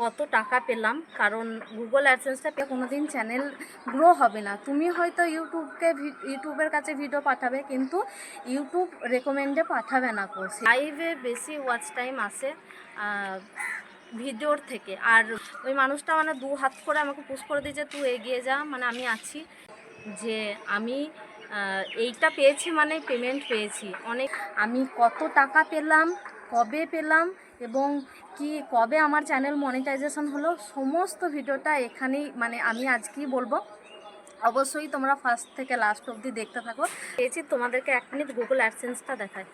কত টাকা পেলাম, কারণ গুগল অ্যাডসেন্সটা পেয়ে কোনো দিন চ্যানেল গ্রো হবে না। তুমি হয়তো ইউটিউবকে ইউটিউবের কাছে ভিডিও পাঠাবে, কিন্তু ইউটিউব রেকমেন্ডে পাঠাবে না কোর্স লাইভে বেশি ওয়াচ টাইম আসে ভিডিওর থেকে। আর ওই মানুষটা মানে দু হাত করে আমাকে পুশ করে দিয়েছে, তুই এগিয়ে যা। মানে আমি আছি যে আমি এইটা পেয়েছি মানে পেমেন্ট পেয়েছি। অনেক, আমি কত টাকা পেলাম, কবে পেলাম এবং কি, কবে আমার চ্যানেল মনিটাইজেশন হলো, সমস্ত ভিডিওটা এখানেই মানে আমি আজকেই বলব। অবশ্যই তোমরা ফার্স্ট থেকে লাস্ট অবধি দেখতে থাকো। পেয়েছি তোমাদেরকে এক মিনিট গুগল অ্যাডসেন্সটা দেখায়।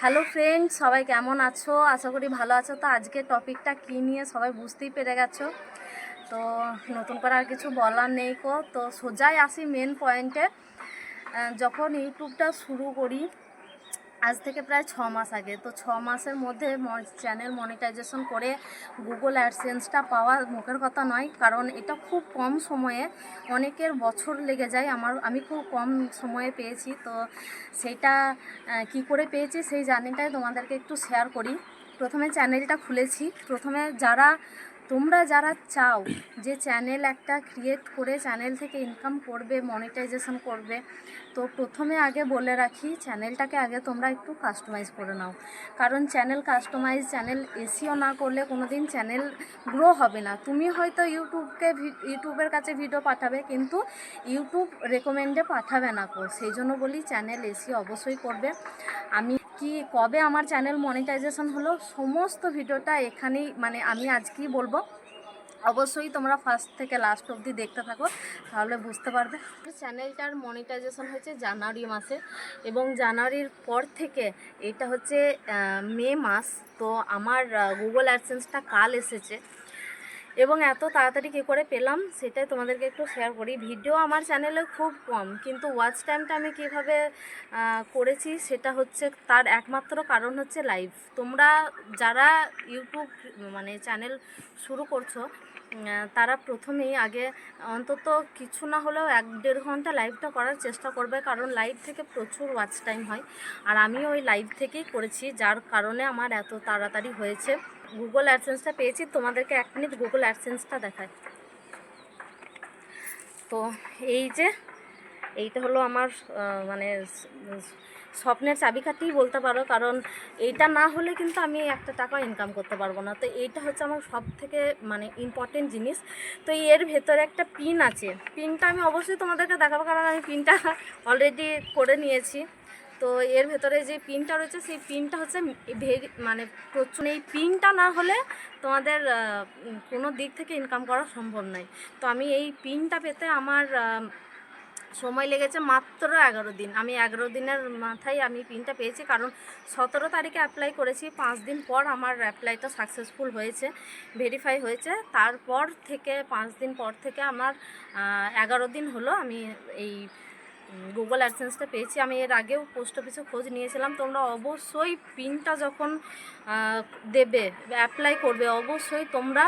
হ্যালো ফ্রেন্ড সবাই কেমন আছো? আশা করি ভালো আছো। তো আজকে টপিকটা কী নিয়ে সবাই বুঝতেই পেরে গেছো। তো নতুন করে আর কিছু বলার নেই কো। তো সোজাই আসি মেন পয়েন্টে যখন ইউটিউবটা শুরু করি আজ থেকে প্রায় ছ মাস আগে। তো ছ মাসের মধ্যে চ্যানেল মনিটাইজেশন করে গুগল অ্যাডসেন্সটা পাওয়া মুখের কথা নয় কারণ এটা খুব কম সময়ে অনেকের বছর লেগে যায়। আমার আমি খুব কম সময়ে পেয়েছি। তো আহ, কি করে পেয়েছি সেই জার্নিটাই তোমাদেরকে একটু শেয়ার করি। প্রথমে চ্যানেলটা খুলেছি। প্রথমে যারা তোমরা যারা চাও যে চ্যানেল একটা ক্রিয়েট করে চ্যানেল থেকে ইনকাম করবে মনিটাইজেশন করবে, তো প্রথমে আগে বলে রাখি চ্যানেলটাকে আগে তোমরা একটু কাস্টমাইজ করে নাও। কারণ চ্যানেল কাস্টমাইজ চ্যানেল এসিও না করলে কোনো দিন চ্যানেল গ্রো হবে না। তুমি হয়তো ইউটিউবকে ইউটিউবের কাছে ভিডিও পাঠাবে, কিন্তু ইউটিউব রেকমেন্ডে পাঠাবে না। কো সেই জন্য বলি চ্যানেল এসি অবশ্যই করবে। আমি কি, কবে আমার চ্যানেল মনিটাইজেশন হলো? সমস্ত ভিডিওটা এখানেই মানে আমি আজকেই বলব। অবশ্যই তোমরা ফার্স্ট থেকে লাস্ট অবধি দেখতে থাকো, তাহলে বুঝতে পারবে। চ্যানেলটার মনিটাইজেশন হয়েছে জানুয়ারি মাসে এবং জানুয়ারির পর থেকে এটা হচ্ছে মে মাস। তো আমার গুগল অ্যাডসেন্সটা কাল এসেছে। এবং এত তাড়াতাড়ি কী করে পেলাম সেটাই তোমাদেরকে একটু শেয়ার করি। ভিডিও আমার চ্যানেলে খুব কম, কিন্তু ওয়াচ টাইমটা আমি কীভাবে করেছি সেটা হচ্ছে তার একমাত্র কারণ হচ্ছে লাইভ তোমরা যারা ইউটিউব মানে চ্যানেল শুরু করছ তারা প্রথমেই আগে অন্তত কিছু না হলেও এক দেড় ঘণ্টা লাইভটা করার চেষ্টা করবে, কারণ লাইভ থেকে প্রচুর ওয়াচ টাইম হয়। আর আমি ওই লাইভ থেকেই করেছি, যার কারণে আমার এত তাড়াতাড়ি হয়েছে। গুগল অ্যাডসেন্সটা পেয়েছি, তোমাদেরকে এক মিনিট গুগল অ্যাডসেন্সটা দেখায় তো এই যে, এইটা হলো আমার মানে স্বপ্নের চাবিকাঠিই বলতে পারো, কারণ এইটা না হলে কিন্তু আমি একটা টাকা ইনকাম করতে পারব না। তো এইটা হচ্ছে আমার সব থেকে মানে ইম্পর্টেন্ট জিনিস। তো এর ভেতরে একটা পিন আছে। পিনটা আমি অবশ্যই তোমাদেরকে দেখাবো, কারণ আমি পিনটা অলরেডি করে নিয়েছি। তো এর ভেতরে যে পিনটা রয়েছে, সেই পিনটা হচ্ছে ভেরি মানে প্রচুর। এই পিনটা না হলে তোমাদের কোনো দিক থেকে ইনকাম করা সম্ভব নয়। তো আমি এই পিনটা পেতে আমার সময় লেগেছে মাত্র এগারো দিন। আমি এগারো দিনের মাথায় আমি পিনটা পেয়েছি, কারণ সতেরো তারিখে অ্যাপ্লাই করেছি। পাঁচ দিন পর আমার অ্যাপ্লাইটা সাকসেসফুল হয়েছে ভেরিফাই হয়েছে। তারপর থেকে, পাঁচ দিন পর থেকে আমার এগারো দিন হলো আমি এই গুগল অ্যাডসেন্সটা পেয়েছি। আমি এর আগেও পোস্ট অফিসে খোঁজ নিয়েছিলাম। তোমরা অবশ্যই পিনটা যখন দেবে অ্যাপ্লাই করবে, অবশ্যই তোমরা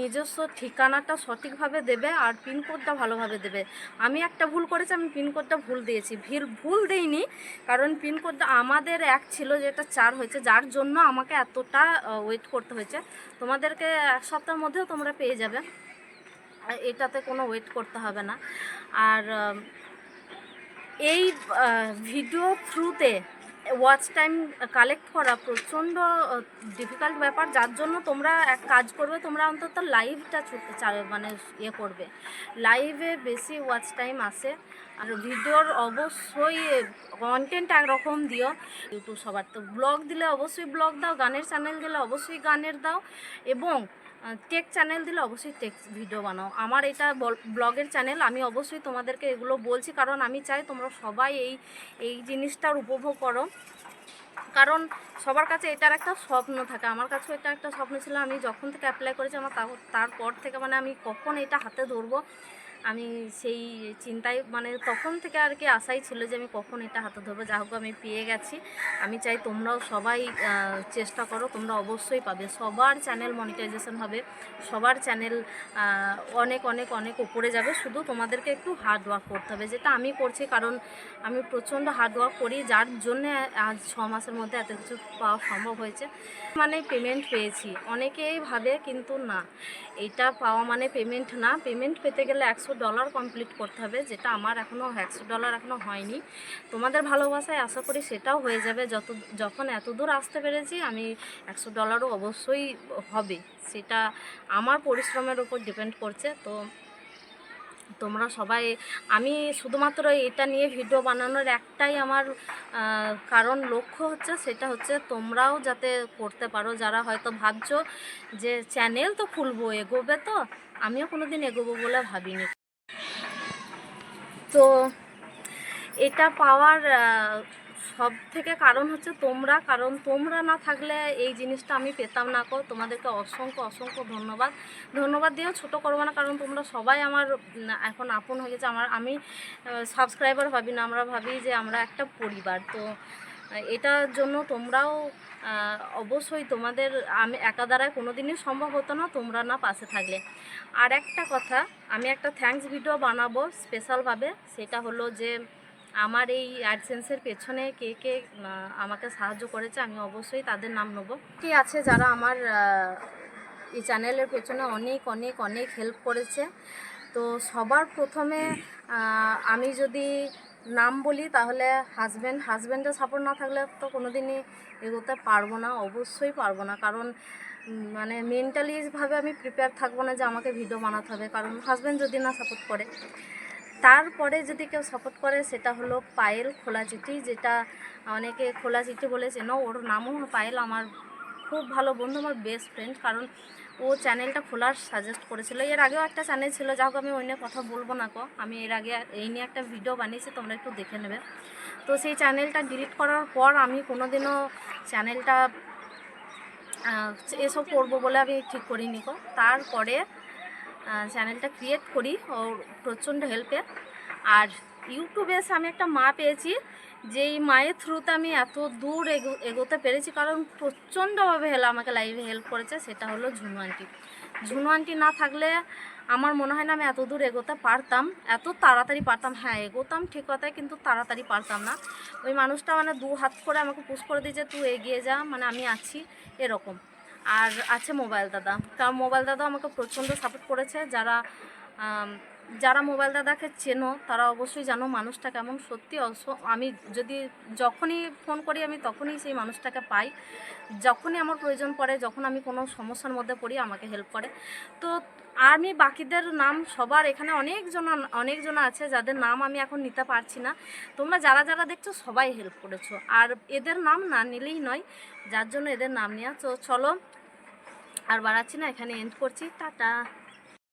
নিজস্ব ঠিকানাটা সঠিকভাবে দেবে আর পিনকোডটা ভালোভাবে দেবে। আমি একটা ভুল করেছি, আমি পিনকোডটা ভুল দিয়েছি। ভিল, ভুল দেইনি, কারণ পিনকোডটা আমাদের এক ছিল যেটা চার হয়েছে। যার জন্য আমাকে এতটা ওয়েট করতে হয়েছে। তোমাদেরকে এক সপ্তাহের মধ্যেও তোমরা পেয়ে যাবে। এটাতে কোনো ওয়েট করতে হবে না। আর এই ভিডিও থ্রুতে ওয়াচ টাইম কালেক্ট করা প্রচণ্ড ডিফিকাল্ট ব্যাপার। যার জন্য তোমরা এক কাজ করবে, তোমরা অন্তত লাইভটা মানে ইয়ে করবে। লাইভে বেশি ওয়াচ টাইম আসে। আর ভিডিওর অবশ্যই কন্টেন্ট একরকম দিও। ইউটিউব সবার তো ব্লগ দিলে অবশ্যই ব্লগ দাও, গানের চ্যানেল দিলে অবশ্যই গানের দাও। এবং টেক চ্যানেল দিলে অবশ্যই টেক ভিডিও বানাও। আমার এটা ব্লগের চ্যানেল আমি অবশ্যই তোমাদেরকে এগুলো বলছি। কারণ আমি চাই তোমরা সবাই এই এই জিনিসটার উপভোগ করো। কারণ সবার কাছে এটার একটা স্বপ্ন থাকে। আমার কাছেও এটা একটা স্বপ্ন ছিল। আমি যখন থেকে অ্যাপ্লাই করেছি, আমার তারপর থেকে মানে আমি কখন এটা হাতে ধরবো? আমি সেই চিন্তায় মানে তখন থেকে আর কি আশাই ছিল যে আমি কখন এটা হাতে ধরবো। যা হোক আমি পেয়ে গেছি। আমি চাই তোমরাও সবাই চেষ্টা করো, তোমরা অবশ্যই পাবে। সবার চ্যানেল মনিটাইজেশন হবে। সবার চ্যানেল অনেক অনেক অনেক উপরে যাবে। শুধু তোমাদেরকে একটু হার্ড ওয়ার্ক করতে হবে। যেটা আমি করছি, কারণ আমি প্রচণ্ড হার্ড ওয়ার্ক করি। যার জন্য আজ ছ মাসের মধ্যে এত কিছু পাওয়া সম্ভব হয়েছে। মানে পেমেন্ট পেয়েছি। অনেকেই ভাবে কিন্তু না। এটা পাওয়া মানে পেমেন্ট না। পেমেন্ট পেতে গেলে একশো ডলার কমপ্লিট করতে হবে, যেটা আমার এখনও একশো ডলার এখনও হয়নি। তোমাদের ভালোবাসায় আশা করি সেটাও হয়ে যাবে। যত, যখন এত দূর আসতে পেরেছি, আমি একশো ডলারও অবশ্যই হবে। সেটা আমার পরিশ্রমের উপর ডিপেন্ড করছে। তো তোমরা সবাই, আমি শুধুমাত্র এটা নিয়ে ভিডিও বানানোর একটাই আমার কারণ, লক্ষ্য হচ্ছে, সেটা হচ্ছে তোমরাও যাতে করতে পারো। যারা হয়তো ভাবছ যে চ্যানেল তো খুলবো, এগোবে তো, আমিও কোনো দিন এগোবো বলে ভাবিনি। তো এটা পাওয়ার সব থেকে কারণ হচ্ছে তোমরা। কারণ তোমরা না থাকলে এই জিনিসটা আমি পেতাম না কো। তোমাদেরকে অসংখ্য অসংখ্য ধন্যবাদ। ধন্যবাদ দিয়েও ছোটো করব না, কারণ তোমরা সবাই আমার এখন আপন হয়ে গেছে। আমার, আমি সাবস্ক্রাইবার ভাবি না, আমরা ভাবি যে আমরা একটা পরিবার। তো এটার জন্য তোমরাও অবশ্যই তোমাদের, আমি একা দ্বারায় কোনো দিনই সম্ভব হতো না তোমরা না পাশে থাকলে। আর একটা কথা, আমি একটা থ্যাঙ্কস ভিডিও বানাবো স্পেশালভাবে সেটা হলো যে আমার এই অ্যাডসেন্সের পেছনে কে কে আমাকে সাহায্য করেছে, আমি অবশ্যই তাদের নাম নেব। কি আছে যারা আমার এই চ্যানেলের পেছনে অনেক অনেক অনেক হেল্প করেছে। তো সবার প্রথমে আমি যদি নাম বলি তাহলে হাজব্যান্ড হাজব্যান্ডের সাপোর্ট না থাকলে তো কোনো দিনই এগোতে পারব না, অবশ্যই পারব না। কারণ মানে মেন্টালিভাবে আমি প্রিপেয়ার থাকব না যে আমাকে ভিডিও বানাতে হবে, কারণ হাজব্যান্ড যদি না সাপোর্ট করে। তারপরে যদি কেউ সাপোর্ট করে, সেটা হলো পায়েল খোলা চিঠি, যেটা অনেকে খোলা চিঠি বলে চেনো ওর নামও পায়েল, আমার খুব ভালো বন্ধু, আমার বেস্ট ফ্রেন্ড কারণ ও চ্যানেলটা খোলার সাজেস্ট করেছিল। এর আগেও একটা চ্যানেল ছিল, যাই হোক আমি ওই নিয়ে কথা বলব না কো আমি এর আগে এই নিয়ে একটা ভিডিও বানিয়েছি, তোমরা একটু দেখে নেবে। তো সেই চ্যানেলটা ডিলিট করার পর আমি কোনোদিনও চ্যানেলটা এসব করব বলে আমি ঠিক করিনি কো তারপরে চ্যানেলটা ক্রিয়েট করি, ওর প্রচণ্ড হেল্পে আর ইউটিউবে এসে আমি একটা মা পেয়েছি, যেই মায়ের থ্রুতে আমি এত দূর এগো, এগোতে পেরেছি, কারণ প্রচণ্ডভাবে হেল্প আমাকে লাইভে হেল্প করেছে, সেটা হলো ঝুনু আন্টি ঝুনু আন্টি না থাকলে আমার মনে হয় না আমি এত দূর এগোতে পারতাম, এত তাড়াতাড়ি পারতাম। হ্যাঁ এগোতাম ঠিক কথাই, কিন্তু তাড়াতাড়ি পারতাম না। ওই মানুষটা মানে দু হাত করে আমাকে পুশ করে দিয়েছে, তুই এগিয়ে যা মানে আমি আছি, এরকম। আর আছে মোবাইল দাদা। কারণ মোবাইল দাদা আমাকে প্রচণ্ড সাপোর্ট করেছে, যারা যারা মোবাইল দাদাকে চেনো, তারা অবশ্যই জানো মানুষটা কেমন সত্যি। আমি যদি যখনই ফোন করি, আমি তখনই সেই মানুষটাকে পাই। যখনই আমার প্রয়োজন পড়ে, যখন আমি কোনো সমস্যার মধ্যে পড়ি, আমাকে হেল্প করে। তো আমি বাকিদের নাম, সবার এখানে অনেকজন অনেকজন আছে যাদের নাম আমি এখন নিতে পারছি না। তোমরা যারা যারা দেখছ, সবাই হেল্প করেছ। আর এদের নাম না নিলেই নয়, যার জন্য এদের নাম নেওয়া। তো চলো, আর বাড়াচ্ছি না, এখানে এন্ড করছি। টাটা।